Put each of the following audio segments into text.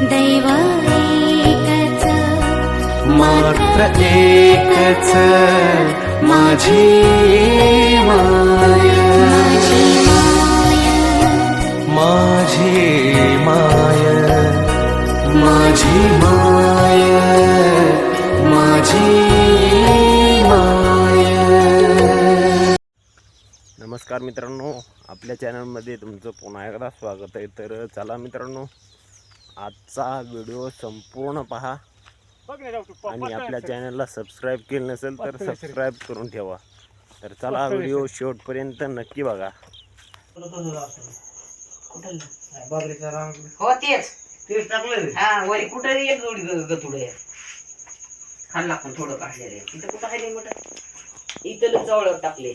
दैव एकच मात्र एकच माझी माय. माझी माय. माझी माय. माझी माय. माझी माय. नमस्कार मित्रांनो आपल्या चॅनलमध्ये तुमचं पुन्हा एकदा स्वागत आहे. तर चला मित्रांनो आजचा व्हिडिओ संपूर्ण पहा. आणि आपल्या चॅनलला सबस्क्राईब केलं नसेल तर सबस्क्राईब करून ठेवा. तर चला व्हिडिओ शेवटपर्यंत नक्की बघा. हो तेच. तेच टाकलं हा वरी कुठं एक जोडी गतुड आहे. खाल्ला पण थोडं काढलेलं आहे. तिथं कुठं आहे रे मोठं? इथं चवळ टाकले.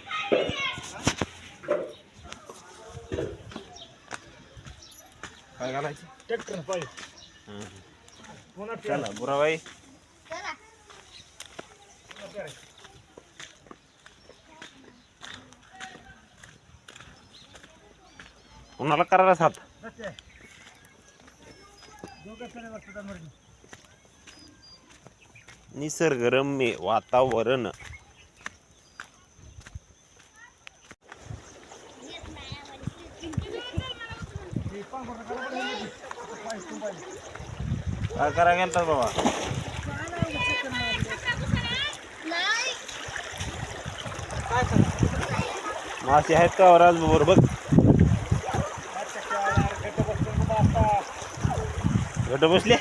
काय घालायचं? हं. चला बुराबाई. कुणाला करायला साथ? निसर्गरम्य वातावरण. काय करा गेलतात बाबा. मासे आहेत का वराज बरोबर बघ. गट बसले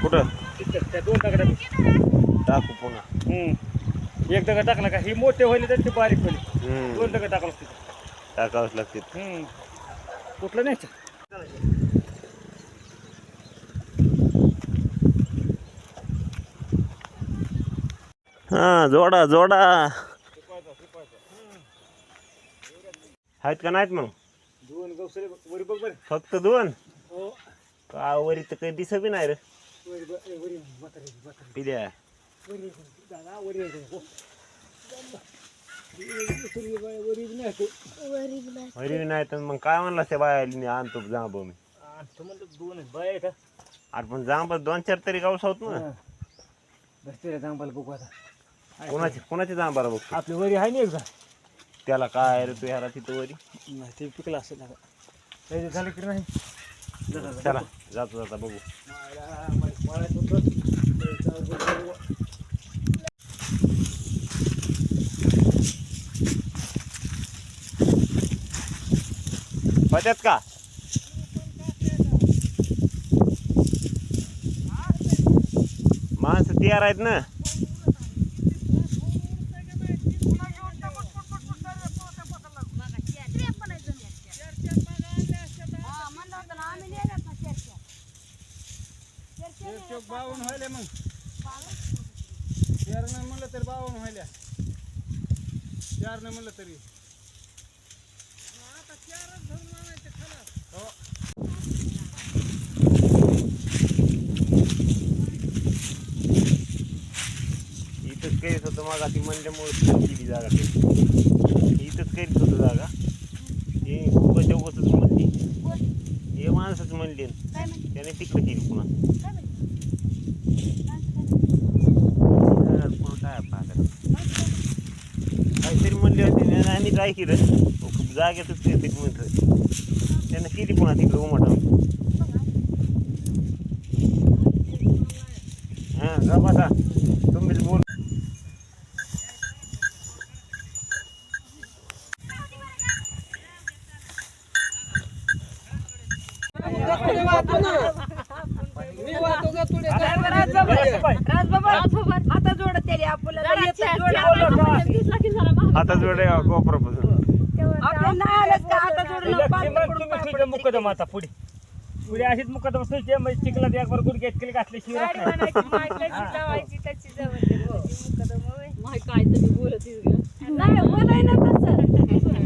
कुठं? टाकू पुन्हा. एक दगड टाकला का? ही मोठे होईल तर ते बारीक होईल दोन दगड टाकला टाकावंच लागते हम्म. कुठलं नाही हा जोडा जोडा. आहेत का नाहीत मग? दोन गवसरे वरी बघ बरं. फक्त दोन? हो. का वरी तर काही दिसत बी नाही रे. वरी बघ ए, वरी म्हातारी म्हातारी. पिल्या. वरी दादा वरी हो. वरी नाही तर मग काय म्हणला त्या बाया आणतो जांब मी आणि तो म्हणतो दोन आहेत बाय का अरे पण जांब दोन चार तरी गावस होत ना बस त्याला जांबाला बघू आता कोणाची कोणाची जांबारा बघतो आपली वरी आहे ना एकदा त्याला काय रे तू ह्याला तिथं वरी नाही ते पिकलं असेल आता झालं की नाही. चला जातो जाता बघू मायला, पत्यात का माणसं तयार आहेत ना एक चौक बावन्न व्हायले मग चार नाही म्हणलं तरी बावन्न व्हायला चार नाही म्हणलं तरी इथंच करीत होतं मग ती म्हणल्यामुळे केली जागा इथंच करीत होतं जागा. हे उगाच उगाचच म्हणली. हे माणसंच म्हणली. त्याने तिकडे केली पुन्हा. काय पाहत काहीतरी म्हणले होते आणि आम्ही काय केलं. खूप जागेतच ते म्हणते தீட்டி போன தீட்டு விழுக மாட்டோம். ஆ பாசா தும்பிட்டு போ हातात जोडे गोपुर हां कोपरापासून मुकदम आता पुढे. पुढे अशीच मुकदम सुचते म्हणजे चिखलात एक बार गुडघ्यात केली घातली शिवरात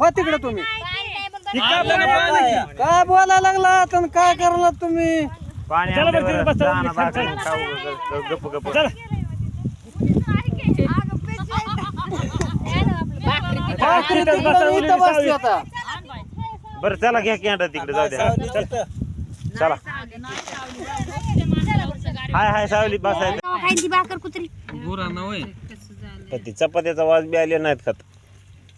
हो तिकडे तुम्ही. काय बोलायला लागला? तर काय करला तुम्ही? पाणी चला बरं, बसा, चला, भाकरी इथंच तिकडं बसा, इथं उलीची बसली सावली. आता. बरं चला घ्या कॅन्डा तिकडे जाऊ द्या. चला. हाय हाय सावली बसायचं. खायची भाकर कुत्री पण ती चपात्याचा वाज बी आले नाहीत खात.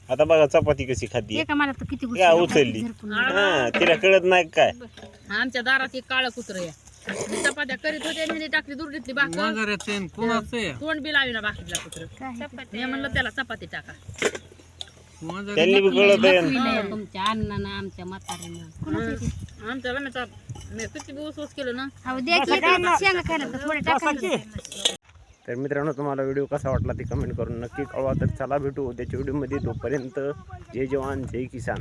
आता बघा चपाती कशी खाती. एका मला तर किती या उचलली. हा. तिला कळत नाही काय? आमच्या दारात एक काळं कुत्र आहे. मी चपात्या करीत होते आणि ह्याने टाकली दुर्डीतली भाकर तोंड बी लावी ना भाकरीला कुत्र. मी म्हणलं त्याला चपाती टाका. त्यांनी बी कळत आहे. तुमच्या अण्णानं आमच्या म्हातारीनं आमच्या मी किती ऊस केलं ना? अहो द्या की आता शेंगा खायला तर थोडे टाकायचे तर मित्रांनो तुम्हाला व्हिडिओ कसा वाटला ते कमेंट करून नक्की कळवा. तर चला भेटू उद्याच्या व्हिडिओमध्ये. तोपर्यंत जय जवान जय किसान.